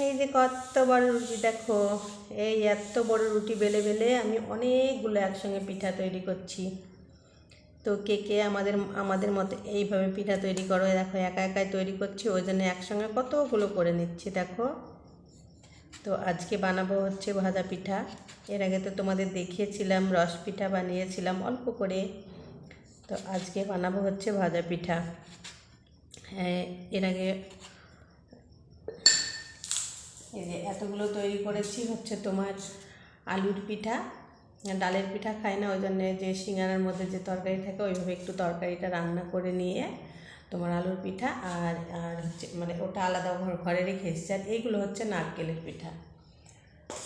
এই যে কত বড় রুটি, দেখো, এই এত বড় রুটি বেলে বেলে আমি অনেকগুলো একসঙ্গে পিঠা তৈরি করছি। তো কে কে আমাদের আমাদের মতো এইভাবে পিঠা তৈরি করো দেখো, একা একাই তৈরি করছি, ওই জন্য একসঙ্গে কতগুলো করে নিচ্ছি, দেখো। তো আজকে বানাবো হচ্ছে ভাজা পিঠা। এর আগে তো তোমাদের দেখিয়েছিলাম, রস পিঠা বানিয়েছিলাম অল্প করে। তো আজকে বানাবো হচ্ছে ভাজা পিঠা। হ্যাঁ এর আগে এই যে এতগুলো তৈরি করেছি হচ্ছে তোমার আলুর পিঠা, ডালের পিঠা খাই না ওই জন্যে যে সিঙ্গারার মধ্যে যে তরকারি থাকে, ওইভাবে একটু তরকারিটা রান্না করে নিয়ে তোমার আলুর পিঠা আর আর হচ্ছে মানে ওটা আলাদা ঘর রেখে এসেছি আর এইগুলো হচ্ছে নারকেলের পিঠা।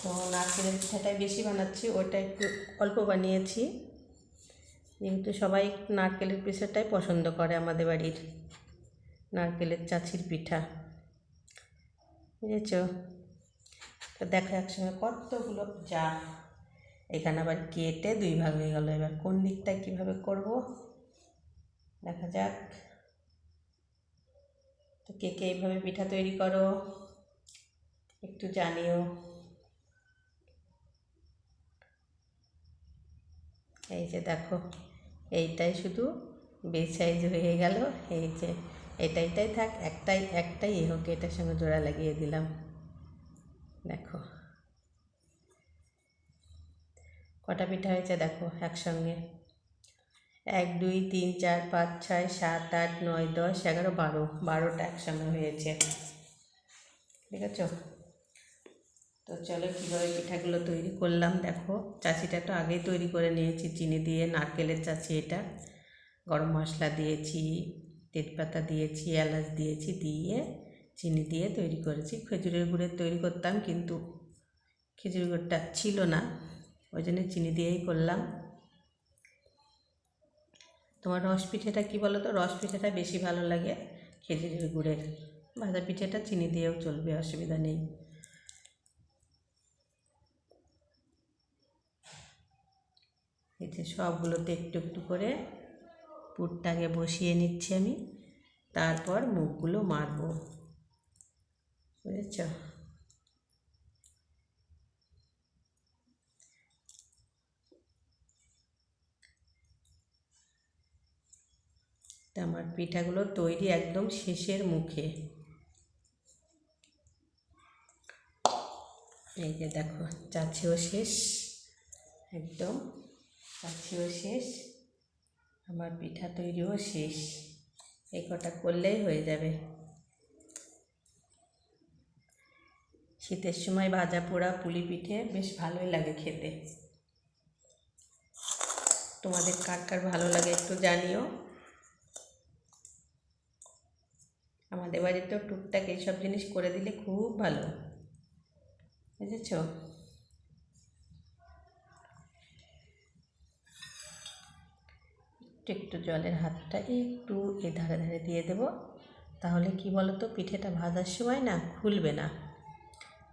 তো নারকেলের পিঠাটাই বেশি বানাচ্ছি, ওটা একটু অল্প বানিয়েছি। যেহেতু সবাই নারকেলের পিঠাটাই পছন্দ করে আমাদের বাড়ির নারকেলের চাচির পিঠা। বুঝেছ? তো দেখো একসঙ্গে কতগুলো যা এখানে আবার কেটে দুই ভাগ হয়ে গেল। এবার কোন দিকটা কীভাবে করব? দেখা যাক। তো কে কে এইভাবে পিঠা তৈরি করো? একটু জানিও। এই যে দেখো, এইটাই শুধু বেসাইজ হয়ে গেল। এই যে এটা এটাই থাক, একটাই একটাই এ হোক এটার সঙ্গে জোড়া লাগিয়ে দিলাম। দেখো। কটা পিঠা হয়েছে দেখো একসঙ্গে। এক, দুই, তিন, চার, পাঁচ, ছয়, সাত, আট, নয়, দশ, এগারো, বারো। বারোটা একসঙ্গে হয়েছে। ঠিক আছে? তো চলো কীভাবে পিঠাগুলো তৈরি করলাম দেখো। চাচিটা তো আগেই তৈরি করে নিয়েছি, চিনি দিয়ে, নারকেলের চাচি এটা। গরম মশলা দিয়েছি তেজপাতা দিয়েছি, এলাচ দিয়েছি, দিয়ে চিনি দিয়ে তৈরি করেছি। খেজুরের গুড়ের তৈরি করতাম কিন্তু খেজুর গুড়টা ছিল না, ওই জন্য চিনি দিয়েই করলাম। তোমার রস পিঠেটা কী বলো তো রস পিঠেটা বেশি ভালো লাগে, খেজুরের গুড়ের। ভাজা পিঠেটা চিনি দিয়েও চলবে, অসুবিধা নেই। এই যে সবগুলোতে একটু একটু করে পুরটাকে বসিয়ে নিচ্ছি আমি। তারপর মুখগুলো মারবো। বুঝেছ? আমার পিঠাগুলো তৈরি একদম শেষের মুখে। এই যে দেখো, চাচিও শেষ। একদম, চাচিও শেষ। আমার পিঠা তৈরিও শেষ। এই কটা করলেই হয়ে যাবে। শীতের সময় ভাজা পোড়া পুলি পিঠে বেশ ভালোই লাগে খেতে। তোমাদের কার কার ভালো লাগে একটু জানিও। আমাদের বাড়িতেও টুকটাক এইসব জিনিস করে দিলে খুব ভালো। বুঝেছ? একটু একটু জলের হাতটা একটু এ ধারে ধারে দিয়ে দেব। তাহলে কি বলো তো পিঠেটা ভাজার সময় না খুলবে না।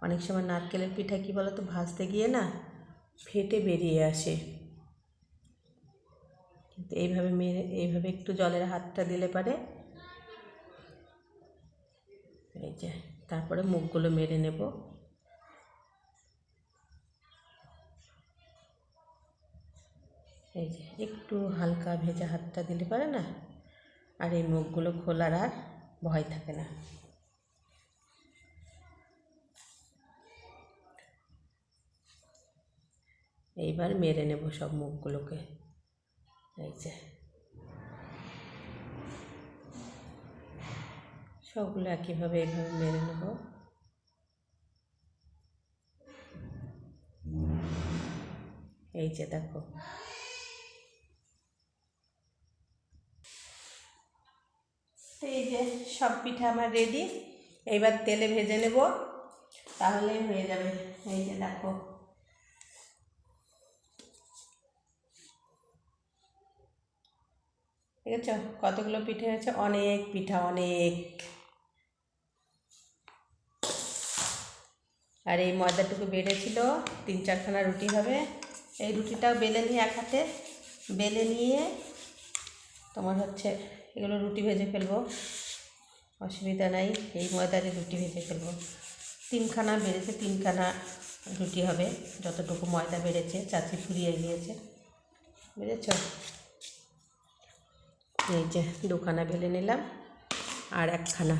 অনেক সময় নারকেলের পিঠা কি বলো তো ভাজতে গিয়ে না ফেটে বেরিয়ে আসে। কিন্তু এইভাবে মেরে, এইভাবে একটু জলের হাতটা দিলে পারে। এই যে, তারপরে মুখগুলো মেরে নেব। এই যে, একটু হালকা ভেজা হাতটা দিলে পারে না? আর এই মুখগুলো খোলার আর ভয় থাকে না। এইবার মেরে নেব সব মুখগুলোকে। এই যে। সবগুলো একইভাবে এইভাবে মেরে নেব। এই যে, দেখো। এই যে সব পিঠা আমার রেডি এইবার তেলে ভেজে নেব। তাহলে হয়ে যাবে। এই যে দেখো। ঠিক আছে কতগুলো পিঠে হয়েছে? অনেক পিঠা, অনেক। আর এই ময়দাটুকু বেড়েছিল। তিন চারখানা রুটি হবে। এই রুটিটাও বেলে নিয়ে এক হাতে। বেলে নিয়ে তোমার হচ্ছে এগুলো রুটি ভেজে ফেলব। অসুবিধা নাই, এই ময়দারে রুটি ভেজে ফেলব। তিনখানা বেড়েছে, তিনখানা রুটি হবে, যতটুকু ময়দা বেড়েছে, চাচি ফুরিয়ে গিয়েছে। বুঝেছ? এই যে দুখানা বেলে নিলাম, আর একখানা।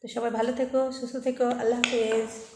তো সবাই ভালো থেকো, সুস্থ থেকো, আল্লাহ হাফেজ।